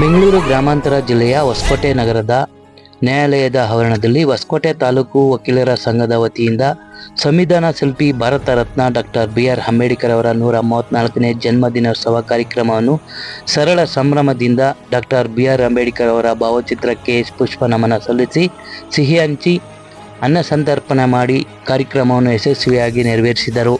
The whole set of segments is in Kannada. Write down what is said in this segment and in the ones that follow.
ಬೆಂಗಳೂರು ಗ್ರಾಮಾಂತರ ಜಿಲ್ಲೆಯ ಹೊಸಕೋಟೆ ನಗರದ ನ್ಯಾಯಾಲಯದ ಆವರಣದಲ್ಲಿ ಹೊಸಕೋಟೆ ತಾಲೂಕು ವಕೀಲರ ಸಂಘದ ವತಿಯಿಂದ ಸಂವಿಧಾನ ಶಿಲ್ಪಿ Bharat Ratna doctor B R Ambedkar ಅವರ ನೂರ ಮೂವತ್ನಾಲ್ಕನೇ ಜನ್ಮದಿನೋತ್ಸವ ಕಾರ್ಯಕ್ರಮವನ್ನು ಸರಳ ಸಂಭ್ರಮದಿಂದ ಡಾಕ್ಟರ್ ಬಿ ಆರ್ ಅಂಬೇಡ್ಕರ್ ಅವರ ಭಾವಚಿತ್ರಕ್ಕೆ ಪುಷ್ಪ ನಮನ ಸಲ್ಲಿಸಿ ಸಿಹಿ ಹಂಚಿ, ಅನ್ನ ಸಂತರ್ಪಣೆ ಮಾಡಿ ಕಾರ್ಯಕ್ರಮವನ್ನು ಯಶಸ್ವಿಯಾಗಿ ನೆರವೇರಿಸಿದರು.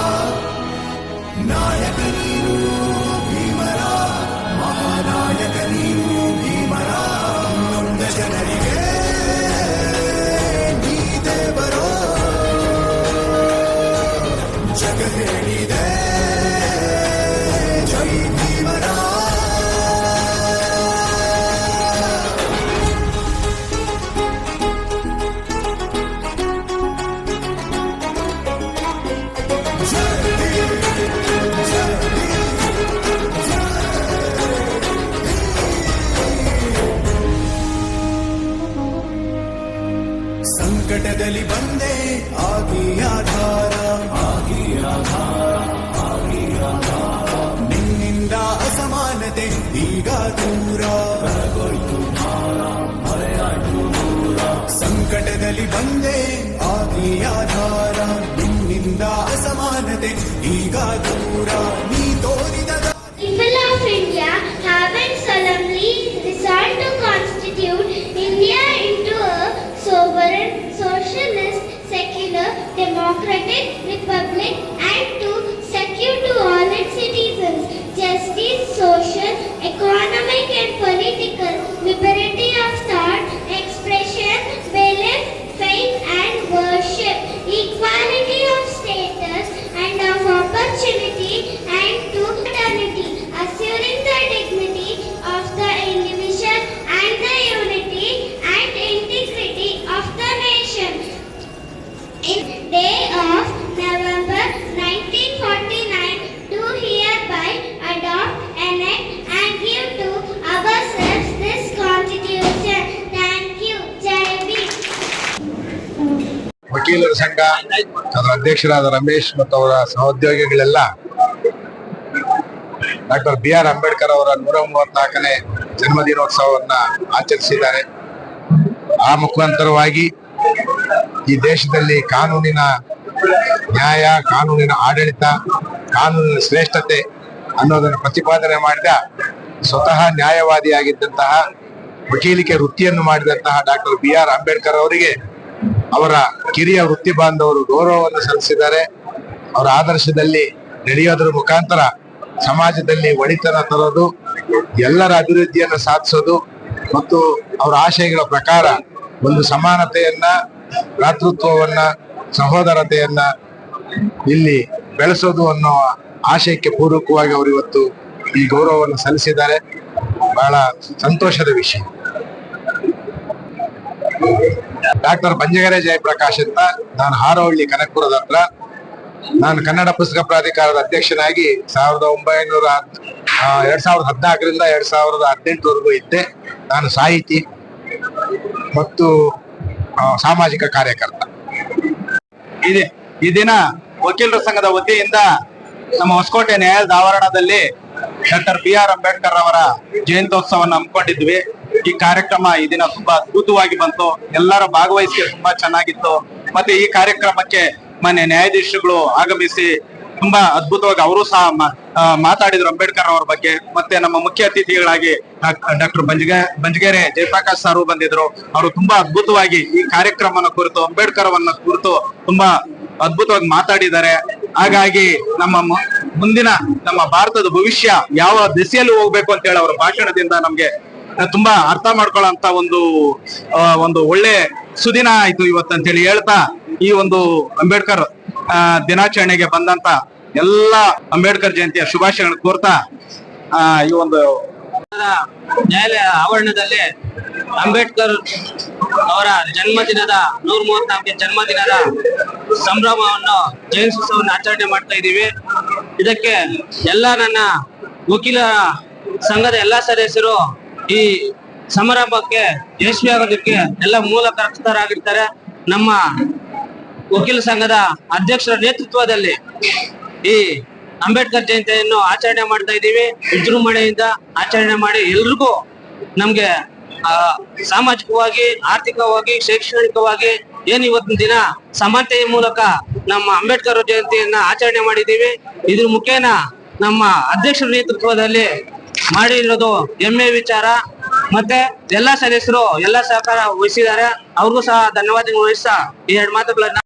ಸಂಕಟದಲ್ಲಿ ಬಂದೆ ಆಗಿ ಆಧಾರ ಆಗಿ ಆಧಾರ ಆಗಿ ಆಧಾರ ನಿನ್ನಿಂದ ಅಸಮಾನತೆ ಈಗ ದೂರ ಹೊರಗೋಯ್ತು ಭಾರ ಮರೆಯಾಯ್ತು ದೂರ ಸಂಕಟದಲ್ಲಿ ಬಂದೆ ಆಗಿ ಆಧಾರ ನಿನ್ನಿಂದ ಅಸಮಾನತೆ ಈಗ ದೂರ ನೀ ತೋರಿದ ವಕೀಲರ ಸಂಘ, ಅದರ ಅಧ್ಯಕ್ಷರಾದ ರಮೇಶ್ ಮತ್ತು ಅವರ ಸಹೋದ್ಯೋಗಿಗಳೆಲ್ಲ ಡಾಕ್ಟರ್ ಬಿ ಆರ್ ಅಂಬೇಡ್ಕರ್ ಅವರ ನೂರ ಮೂವತ್ನಾಲ್ಕನೇ ಜನ್ಮದಿನೋತ್ಸವವನ್ನ ಆಚರಿಸಿದ್ದಾರೆ. ಆ ಮುಖಾಂತರವಾಗಿ ಈ ದೇಶದಲ್ಲಿ ಕಾನೂನಿನ ನ್ಯಾಯ, ಕಾನೂನಿನ ಆಡಳಿತ, ಕಾನೂನಿನ ಶ್ರೇಷ್ಠತೆ ಅನ್ನೋದನ್ನು ಪ್ರತಿಪಾದನೆ ಮಾಡಿದ ಸ್ವತಃ ನ್ಯಾಯವಾದಿಯಾಗಿದ್ದಂತಹ ವಕೀಲಿಕೆ ವೃತ್ತಿಯನ್ನು ಮಾಡಿದಂತಹ ಡಾಕ್ಟರ್ ಬಿ ಆರ್ ಅಂಬೇಡ್ಕರ್ ಅವರಿಗೆ ಅವರ ಕಿರಿಯ ವೃತ್ತಿ ಬಾಂಧವರು ಗೌರವವನ್ನು ಸಲ್ಲಿಸಿದ್ದಾರೆ. ಅವರ ಆದರ್ಶದಲ್ಲಿ ನಡೆಯೋದ್ರ ಮುಖಾಂತರ ಸಮಾಜದಲ್ಲಿ ಒಳಿತನ ತರೋದು, ಎಲ್ಲರ ಅಭಿವೃದ್ಧಿಯನ್ನು ಸಾಧಿಸೋದು ಮತ್ತು ಅವರ ಆಶಯಗಳ ಪ್ರಕಾರ ಒಂದು ಸಮಾನತೆಯನ್ನ, ಭ್ರಾತೃತ್ವವನ್ನ, ಸಹೋದರತೆಯನ್ನ ಇಲ್ಲಿ ಬೆಳೆಸೋದು ಅನ್ನೋ ಆಶಯಕ್ಕೆ ಪೂರಕವಾಗಿ ಅವರು ಇವತ್ತು ಈ ಗೌರವವನ್ನು ಸಲ್ಲಿಸಿದ್ದಾರೆ. ಬಹಳ ಸಂತೋಷದ ವಿಷಯ. ಡಾಕ್ಟರ್ ಬಂಜಗೆರೆ ಜಯಪ್ರಕಾಶ್ ಅಂತ ನಾನು ಹಾರೋಹಳ್ಳಿ ಕನಕಪುರದ ಹತ್ರ. ನಾನು ಕನ್ನಡ ಪುಸ್ತಕ ಪ್ರಾಧಿಕಾರದ ಅಧ್ಯಕ್ಷನಾಗಿ ಸಾವಿರದ ಒಂಬೈನೂರ ಎರಡ್ ಸಾವಿರದ ಹದಿನಾಲ್ಕರಿಂದ ಎರಡ್ ಸಾವಿರದ ಹದಿನೆಂಟರವರೆಗೂ ಇದ್ದೆ. ನಾನು ಸಾಹಿತಿ ಮತ್ತು ಸಾಮಾಜಿಕ ಕಾರ್ಯಕರ್ತ. ಈ ದಿನ ವಕೀಲರ ಸಂಘದ ವತಿಯಿಂದ ನಮ್ಮ ಹೊಸಕೋಟೆ ನ್ಯಾಯಾಲಯದ ಆವರಣದಲ್ಲಿ ಡಾಕ್ಟರ್ ಬಿ ಆರ್ ಅಂಬೇಡ್ಕರ್ ಅವರ ಜಯಂತ್ಯೋತ್ಸವವನ್ನು ಹಮ್ಮಿಕೊಂಡಿದ್ವಿ. ಈ ಕಾರ್ಯಕ್ರಮ ಈ ದಿನ ತುಂಬಾ ಅದ್ಭುತವಾಗಿ ಬಂತು. ಎಲ್ಲರ ಭಾಗವಹಿಸಿ ತುಂಬಾ ಚೆನ್ನಾಗಿತ್ತು. ಮತ್ತೆ ಈ ಕಾರ್ಯಕ್ರಮಕ್ಕೆ ಮನೆ ನ್ಯಾಯಾಧೀಶಗಳು ಆಗಮಿಸಿ ತುಂಬಾ ಅದ್ಭುತವಾಗಿ ಅವರು ಸಹ ಮಾತಾಡಿದ್ರು ಅಂಬೇಡ್ಕರ್ ಅವರ ಬಗ್ಗೆ. ಮತ್ತೆ ನಮ್ಮ ಮುಖ್ಯ ಅತಿಥಿಗಳಾಗಿ ಡಾಕ್ಟರ್ ಬಂಜಗೆ, ಬಂಜಗೆರೆ ಜಯಪ್ರಕಾಶ್ ಸಾರು ಬಂದಿದ್ರು. ಅವರು ತುಂಬಾ ಅದ್ಭುತವಾಗಿ ಈ ಕಾರ್ಯಕ್ರಮನ ಕುರಿತು, ಅಂಬೇಡ್ಕರ್ ಅವನ್ನ ಕುರಿತು ತುಂಬಾ ಅದ್ಭುತವಾಗಿ ಮಾತಾಡಿದ್ದಾರೆ. ಹಾಗಾಗಿ ನಮ್ಮ ಮುಂದಿನ ನಮ್ಮ ಭಾರತದ ಭವಿಷ್ಯ ಯಾವ ದಿಸೆಯಲ್ಲಿ ಹೋಗ್ಬೇಕು ಅಂತ ಹೇಳಿ ಅವರ ಭಾಷಣದಿಂದ ನಮ್ಗೆ ತುಂಬಾ ಅರ್ಥ ಮಾಡ್ಕೊಳ್ಳೋಂತ ಒಂದು ಒಂದು ಒಳ್ಳೆ ಸುದಿನ ಆಯ್ತು ಇವತ್ತಂತ ಹೇಳಿ ಹೇಳ್ತಾ ಈ ಒಂದು ಅಂಬೇಡ್ಕರ್ ದಿನಾಚರಣೆಗೆ ಬಂದಂತ ಎಲ್ಲ ಅಂಬೇಡ್ಕರ್ ಜಯಂತಿಯ ಶುಭಾಶಯಗಳನ್ನು ಕೋರ್ತಾ ಈ ಒಂದು ನ್ಯಾಯಾಲಯ ಆವರಣದಲ್ಲಿ ಅಂಬೇಡ್ಕರ್ ಅವರ ಜನ್ಮದಿನದ ನೂರ ಮೂವತ್ನಾಲ್ಕನೇ ಜನ್ಮದಿನದ ಸಂಭ್ರಮವನ್ನು ಜಯಂತ್ಯುತ್ಸವವನ್ನು ಆಚರಣೆ ಮಾಡ್ತಾ ಇದ್ದೀವಿ. ಇದಕ್ಕೆ ಎಲ್ಲ ನನ್ನ ವಕೀಲ ಸಂಘದ ಎಲ್ಲಾ ಸದಸ್ಯರು ಈ ಸಮಾರಂಭಕ್ಕೆ ಯಶಸ್ವಿ ಆಗೋದಕ್ಕೆ ಎಲ್ಲ ಮೂಲ ಕರ್ತರಾಗಿರ್ತಾರೆ ನಮ್ಮ ವಕೀಲ ಸಂಘದ ಅಧ್ಯಕ್ಷರ ನೇತೃತ್ವದಲ್ಲಿ ಈ ಅಂಬೇಡ್ಕರ್ ಜಯಂತಿಯನ್ನು ಆಚರಣೆ ಮಾಡ್ತಾ ಇದ್ದೀವಿ. ವಿಜೃಂಭಣೆಯಿಂದ ಆಚರಣೆ ಮಾಡಿ ಎಲ್ರಿಗೂ ನಮ್ಗೆ ಆ, ಸಾಮಾಜಿಕವಾಗಿ ಆರ್ಥಿಕವಾಗಿ ಶೈಕ್ಷಣಿಕವಾಗಿ ಏನ್ ಇವತ್ತಿನ ದಿನ ಸಮಾನತೆಯ ಮೂಲಕ ನಮ್ಮ ಅಂಬೇಡ್ಕರ್ ಜಯಂತಿಯನ್ನ ಆಚರಣೆ ಮಾಡಿದ್ದೀವಿ. ಇದ್ರ ಮುಖೇನ ನಮ್ಮ ಅಧ್ಯಕ್ಷರ ನೇತೃತ್ವದಲ್ಲಿ ಮಾಡಿರೋದು ಹೆಮ್ಮೆ ವಿಚಾರ. ಮತ್ತೆ ಎಲ್ಲಾ ಸದಸ್ಯರು, ಎಲ್ಲಾ ಸಹಕಾರ ವಹಿಸಿದ್ದಾರೆ. ಅವ್ರಿಗೂ ಸಹ ಧನ್ಯವಾದಗಳು ವಹಿಸ್ತಾ ಈ ಎರಡು ಮಾತುಗಳನ್ನ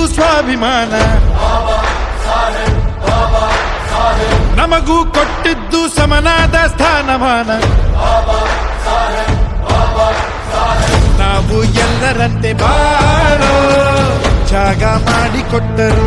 ತುಂಬಿದ್ದು ಸ್ವಾಭಿಮಾನ. ನಮಗೂ ಕೊಟ್ಟಿದ್ದು ಸಮನಾದ ಸ್ಥಾನಮಾನ. ನಾವು ಎಲ್ಲರಂತೆ ಬಾರೋ ಜಾಗ ಮಾಡಿಕೊಟ್ಟರು.